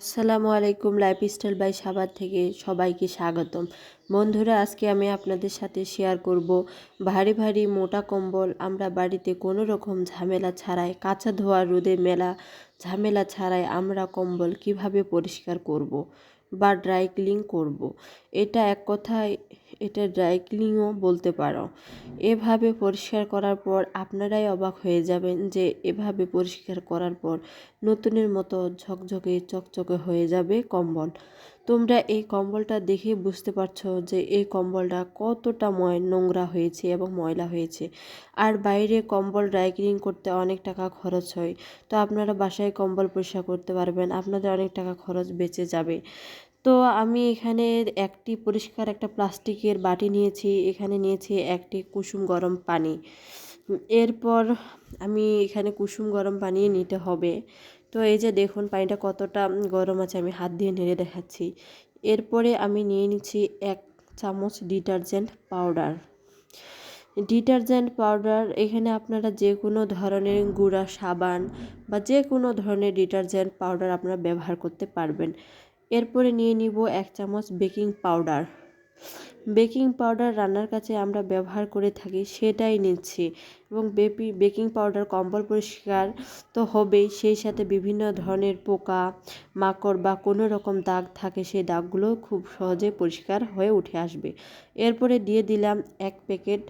আসসালামু আলাইকুম life style by সাবার থেকে সবাইকে স্বাগতম বন্ধুরা, আজকে আমি আপনাদের সাথে শেয়ার করব ভারী ভারী মোটা কম্বল আমরা বাড়িতে কোনো রকম ঝামেলা ছাড়াই, কাঁচা ধোয়া রোদে মেলা ঝামেলা ছাড়াই আমরা কম্বল কীভাবে পরিষ্কার করব। বা ড্রাই ক্লিন করব। এটা এক কথায় এটা ড্রাই ক্লিনও বলতে পারো। এভাবে পরিষ্কার করার পর আপনারাই অবাক হয়ে যাবেন যে এভাবে পরিষ্কার করার পর নতুনের মতো ঝকঝকে, চকচকে হয়ে যাবে কম্বল। তোমরা এই কম্বলটা দেখে বুঝতে পারছ যে এই কম্বলটা কতটা ময়, নোংরা হয়েছে এবং ময়লা হয়েছে। আর বাইরে কম্বল ড্রাই ক্লিন করতে অনেক টাকা খরচ হয়। তো আপনারা বাসায় কম্বল পরিষ্কার করতে পারবেন, আপনাদের অনেক টাকা খরচ বেঁচে যাবে। তো আমি এখানে একটি পরিষ্কার একটা প্লাস্টিকের বাটি নিয়েছি, এখানে নিয়েছি একটি কুসুম গরম পানি। এরপর আমি এখানে কুসুম গরম পানি নিতে হবে। তো এই যে দেখুন পানিটা কতটা গরম আছে, আমি হাত দিয়ে নেড়ে দেখাচ্ছি। এরপরে আমি নিয়ে নিচ্ছি এক চামচ ডিটারজেন্ট পাউডার। ডিটারজেন্ট পাউডার, এখানে আপনারা যে কোনো ধরনের গুঁড়া, সাবান বা যে কোনো ধরনের ডিটারজেন্ট পাউডার আপনারা ব্যবহার করতে পারবেন। এরপরে নিয়ে নিব এক চামচ বেকিং পাউডার। বেকিং পাউডার রান্নার কাছে আমরা ব্যবহার করে থাকি, সেটাই নিচ্ছি। এবং বেপি, বেকিং পাউডার কম্বল পরিষ্কার তো হবেই, সেই সাথে বিভিন্ন ধরনের পোকা, মাকড় বা কোনো রকম দাগ থাকে, সেই দাগগুলো খুব সহজে পরিষ্কার হয়ে উঠে আসবে। এরপরে দিয়ে দিলাম এক প্যাকেট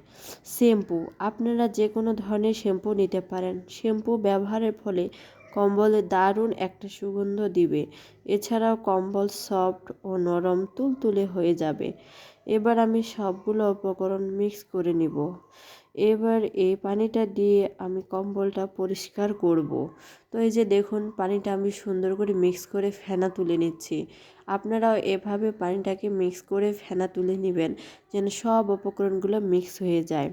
শ্যাম্পু। আপনারা যে কোনো ধরনের শ্যাম্পু নিতে পারেন। শ্যাম্পু ব্যবহারের ফলে কম্বলে দারুণ একটা সুগন্ধ দিবে। এছাড়াও কম্বল সফট ও নরম তুলতুলে হয়ে যাবে। এবার আমি সবগুলো উপকরণ মিক্স করে নিব। এবার এই পানিটা দিয়ে আমি কম্বলটা পরিষ্কার করব। তো এই যে দেখুন, পানিটা আমি সুন্দর করে মিক্স করে ফেনা তুলে নিচ্ছি। আপনারাও এভাবে পানিটাকে মিক্স করে ফেনা তুলে নেবেন, যেন সব উপকরণগুলো মিক্স হয়ে যায়।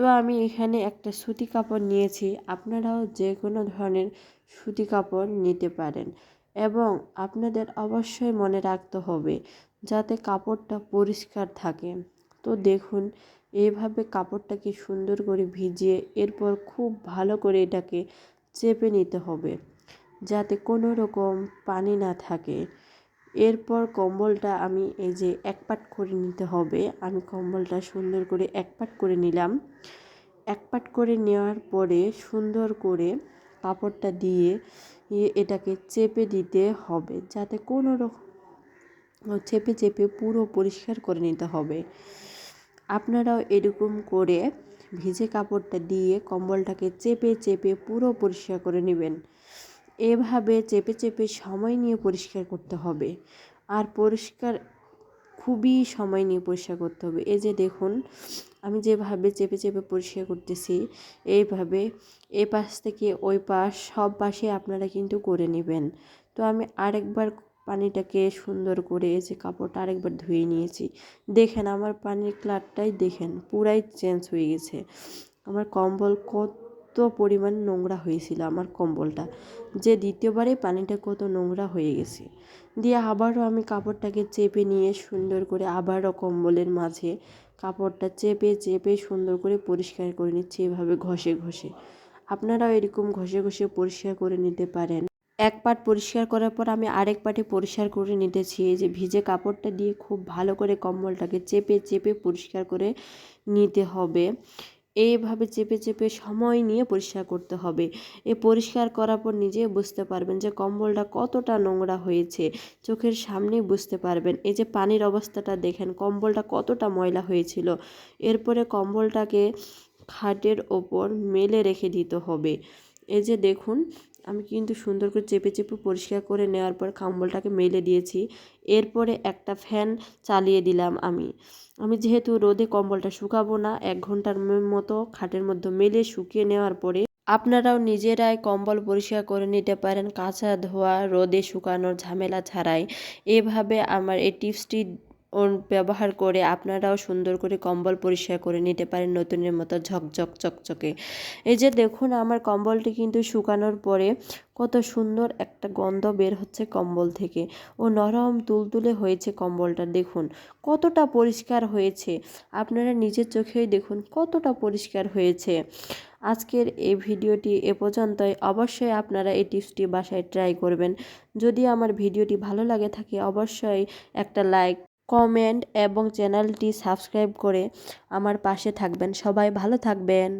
তো আমি এখানে একটা সুতি কাপড় নিয়েছি। আপনারাও যে কোনো ধরনের সুতি কাপড় নিতে পারেন এবং আপনাদের অবশ্যই মনে রাখতে হবে যাতে কাপড়টা পরিষ্কার থাকে। তো দেখুন, এইভাবে কাপড়টাকে সুন্দর করে ভিজিয়ে এরপর খুব ভালো করে এটাকে চেপে নিতে হবে যাতে কোনো রকম পানি না থাকে। এরপর কম্বলটা আমি এই যে এক পাট করে নিতে হবে। আমি কম্বলটা সুন্দর করে এক পাট করে নিলাম। এক পাট করে নেওয়ার পরে সুন্দর করে কাপড়টা দিয়ে এটাকে চেপে দিতে হবে, যাতে কোনো রকম চেপে চেপে পুরো পরিষ্কার করে নিতে হবে। আপনারাও এরকম করে ভিজে কাপড়টা দিয়ে কম্বলটাকে চেপে চেপে পুরো পরিষ্কার করে নেবেন। এভাবে চেপে চেপে সময় নিয়ে পরিষ্কার করতে হবে। আর পরিষ্কার, খুবই সময় নিয়ে পরিষ্কার করতে হবে। এই যে দেখুন, আমি যেভাবে চেপে চেপে পরিষ্কার করতেছি, এইভাবে এ পাশ থেকে ওই পাশ, সব পাশে আপনারা কিন্তু করে নেবেন। তো আমি আরেকবার পানিটাকে সুন্দর করে এই যে কাপড়টা আরেকবার ধুয়ে নিয়েছি। দেখেন, আমার পানির কালারটাই দেখেন, পুরাই চেঞ্জ হয়ে গেছে। আমার কম্বল কত পরিমাণ নোংরা হয়েছিল আমার কম্বলটা, যে দ্বিতীয়বারে পানিটা কত নোংরা হয়ে গেছে। দিয়ে আবারও আমি কাপড়টাকে চেপে নিয়ে সুন্দর করে আবারও কম্বলের মাঝে কাপড়টা চেপে চেপে সুন্দর করে পরিষ্কার করে নিচ্ছি এভাবে ঘষে ঘষে। আপনারাও এরকম ঘষে ঘষে পরিষ্কার করে নিতে পারেন। এক পাট পরিষ্কার করার পর আমি আরেক পাটে পরিষ্কার করে নিতেছি। যে ভিজে কাপড়টা দিয়ে খুব ভালো করে কম্বলটাকে চেপে চেপে পরিষ্কার করে নিতে হবে। এইভাবে চেপে চেপে সময় নিয়ে পরিষ্কার করতে হবে। এ পরিষ্কার করার পর নিজে বুঝতে পারবেন যে কম্বলটা কতটা নোংরা হয়েছে। চোখের সামনে বুঝতে পারবেন। এই যে পানির অবস্থাটা দেখেন, কম্বলটা কতটা ময়লা হয়েছিল। এরপরে কম্বলটাকে খাটের ওপর মেলে রেখে দিতে হবে। এই যে দেখুন আমি কিন্তু সুন্দর করে চেপে চেপে পরিষ্কার করে নেওয়ার পর কম্বলটাকে মেলে দিয়েছি। এরপরে একটা ফ্যান চালিয়ে দিলাম আমি। আমি যেহেতু রোদে কম্বলটা শুকাবো না, এক ঘণ্টার মতো খাটের মধ্যে মেলে শুকিয়ে নেওয়ার পরে আপনারাও নিজেরাই কম্বল পরিষ্কার করে নিতে পারেন কাঁচা ধোয়া, রোদে শুকানোর ঝামেলা ছাড়াই। এভাবে আমার এই টিপসটি ব্যবহার করে আপনারাও সুন্দর করে কম্বল পরিষ্কার করে নিতে পারেন নতুনের মতো ঝকঝক চকচকে। এই যে দেখুন আমার কম্বলটি কিন্তু শুকানোর পরে কত সুন্দর একটা গন্ধ বের হচ্ছে কম্বল থেকে। ও নরম তুলতুলে হয়েছে কম্বলটা দেখুন, কতটা পরিষ্কার হয়েছে। আপনারা নিজের চোখেই দেখুন কতটা পরিষ্কার হয়েছে। আজকের এই ভিডিওটি এ পর্যন্তই। অবশ্যই আপনারা এই টিপসটি বাসায় ট্রাই করবেন। যদি আমার ভিডিওটি ভালো লাগে থাকে অবশ্যই একটা লাইক কমেন্ট এবং চ্যানেলটি সাবস্ক্রাইব করে আমার পাশে থাকবেন। সবাই ভালো থাকবেন।